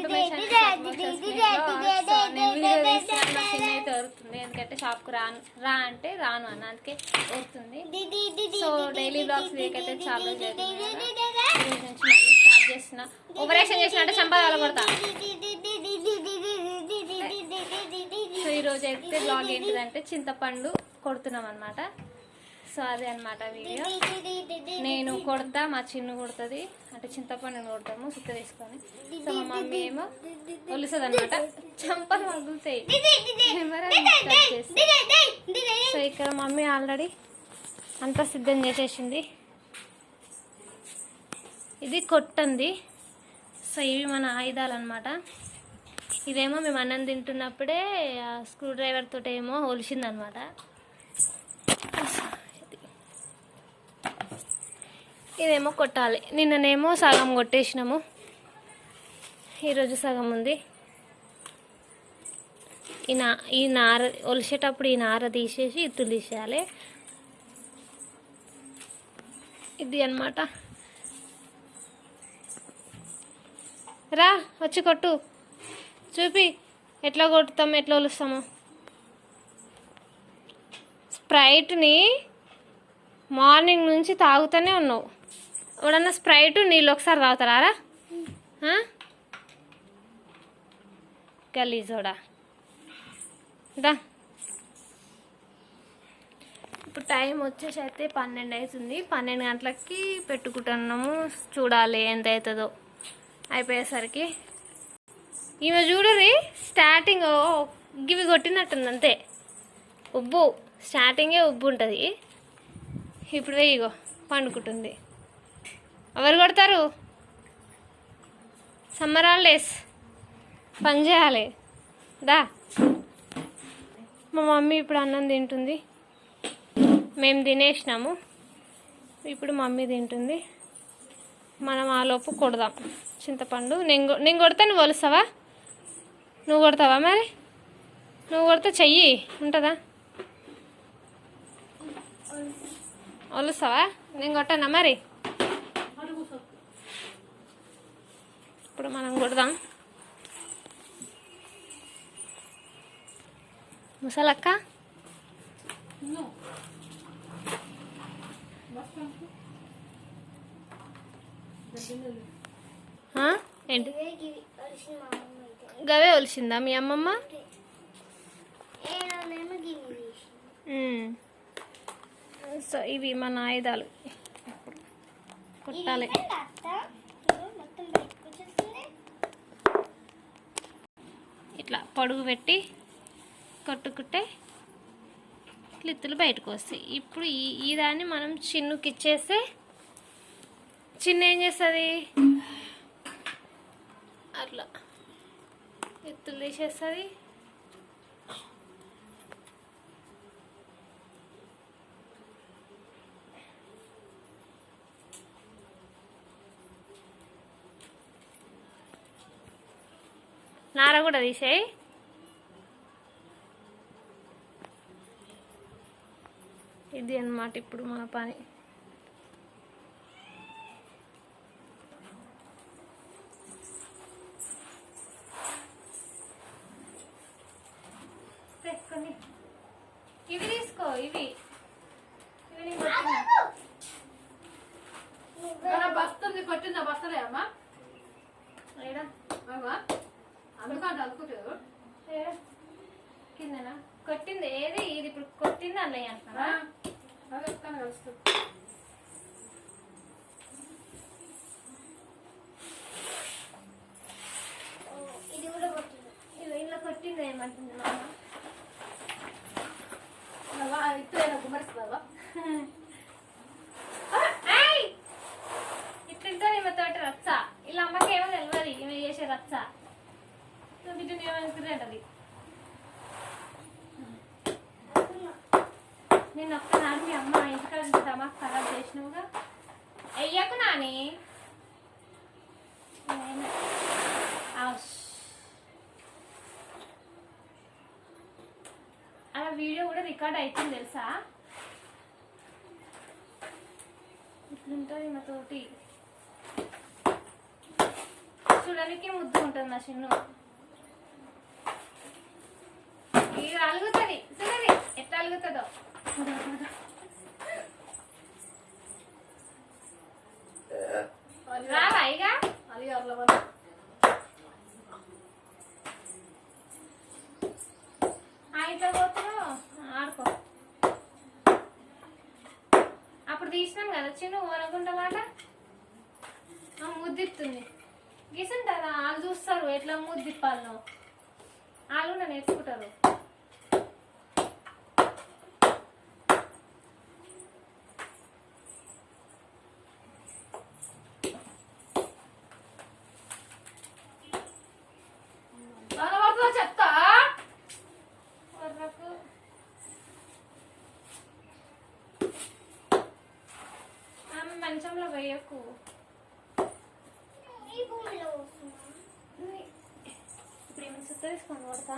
Welcome to my channel ఎందుకంటే షాప్కి రాను రా అంటే రాను అన్న అందుకే వరుతుంది సో డైలీ బ్లాగ్స్ వీకైతే చాలా రోజు నుంచి మళ్ళీ స్టార్ట్ చేస్తున్నా ఓపరేషన్ చేసిన అంటే సంపాదాల పడతా సో ఈ రోజు అయితే బ్లాగ్ ఏంటిదంటే చింతపండు కొడుతున్నాం అనమాట సో అదే అన్నమాట వీడియో. నేను కొడతా మా చిన్ను కొడుతుంది. అంటే చింతపండు కొడతాము సుత్త తీసుకొని. సో మా మమ్మీ ఏమో ఒలుస్తుంది అనమాట చంపలు చేసి. సో ఇక్కడ మమ్మీ ఆల్రెడీ అంతా సిద్ధం చేసేసింది. ఇది కొట్టంది. సో ఇవి మన ఆయుధాలు అనమాట ఇదేమో మేము అన్నం తింటున్నప్పుడే స్క్రూ డ్రైవర్ తోటి ఏమో ఒలిసిందనమాట ఇదేమో కొట్టాలి. నిన్ననేమో సగం కొట్టేసినాము. ఈరోజు సగం ఉంది. ఈ నా ఈ నార ఒలిసేటప్పుడు ఈ నార తీసేసి ఇత్తులు తీసేయాలి. ఇది అన్నమాట. రా వచ్చి కొట్టు. చూపి ఎట్లా కొట్టుతాము ఎట్లా ఒలుస్తాము. స్ప్రైట్ని మార్నింగ్ నుంచి తాగుతూనే ఉన్నావు. ఎవడన్నా స్ప్రైట్ నీళ్ళు ఒకసారి తాగుతారా? గలీజోడా. దా. ఇప్పుడు టైం వచ్చేసి అయితే పన్నెండు అవుతుంది పన్నెండు గంటలకి పెట్టుకుంటున్నాము. చూడాలి ఎంత అవుతుందో అయిపోయేసరికి. ఈమె చూడరి స్టార్టింగ్ గివి కొట్టినట్టుంది అంతే ఉబ్బు. స్టార్టింగే ఉబ్బు ఉంటుంది ఇప్పుడు ఇగో పండుకుంటుంది. ఎవరు కొడతారు? Summer holidays. పని చేయాలి. దా. మా మమ్మీ ఇప్పుడు అన్నం తింటుంది. మేము తినేసినాము. ఇప్పుడు మమ్మీ తింటుంది. మనం ఆలోపు కొడదాం. చింతపండు. నేను కొ- నేను కొడతా నువ్వు వలుస్తావా నువ్వు కొడతావా మరి? నువ్వు కొడితే చెయ్యి. ఉంటుందా? వలుస్తావా నేను కొట్టానా మరి? ఇప్పుడు మనం కొడదాం. ముసలక్క ఏంటి? గవే ఒలిసిందా మీ అమ్మమ్మ? సో ఇవి మన ఆయుధాలు. కొట్టాలి. ఇట్లా పొడుగు పెట్టి కొట్టుకుంటే క్లిత్తులు బయటకు వస్తాయి. ఇప్పుడు ఈ ఈ దాన్ని మనం చిన్నుకి ఇచ్చేస్తే చిన్న ఏం చేస్తుంది? అట్లా ఎత్తులు తీసేస్తుంది. నార కూడా తీసేయి. ఇది అన్నమాట ఇప్పుడు మన పని. ఇవి తీసుకో ఇవి. ఇవి. బస్తుంది కొట్టిందా బస్తలే అమ్మా అనుకుంటారు. ఏడా? కిందనా? కొట్టింది. ఏది? ఇది ఇప్పుడు కొట్టింది అన్నయ్య అంటున్నా అదే చెప్తాను కలుస్తుంది ఇది కూడా కొట్టింది. ఇది ఇంట్లో కొట్టింది ఏమంటుంది అమ్మ ఇప్పుడే గుమ్మరిస్తుందా ఏయ్! ఇట్లుంటుంది ఈమె తోటి రచ్చ ఇలా అమ్మకి ఏమో తెలియదు ఈమె చేసే రచ్చ సో బిడ్డని ఏమనుకుంటుంది నేను ఒక్కనాడు మీ అమ్మ ఇంటికాడ దమాక్ ఖరాబ్ చేసినావుగా? వెయ్యకు నాని. అలా వీడియో కూడా రికార్డ్ అవుతుంది తెలుసా? ఇట్లుంటుంది మా తోటి. చూడు చూడడానికి ముద్దు ఉంటుంది మా చిన్ను. ఇది అలుగుతుంది చూడండి ఎట్లా అలుగుతుందో. రావా ఇక? అయితే పోతున్నావు ఆడుకో. అప్పుడు తీసినాం కదా చిన్న ఊరకుంట మాట? ముద్దిస్తుంది గీసుంటారా? వాళ్ళు చూస్తారు ఎట్లా ముద్దిప్పాలి నువ్వు వాళ్ళు కూడా నేర్చుకుంటారు. మంచంలో వేయకు. ఇప్పుడు ఏమైనా సుత్త తీసుకొని కొడతా?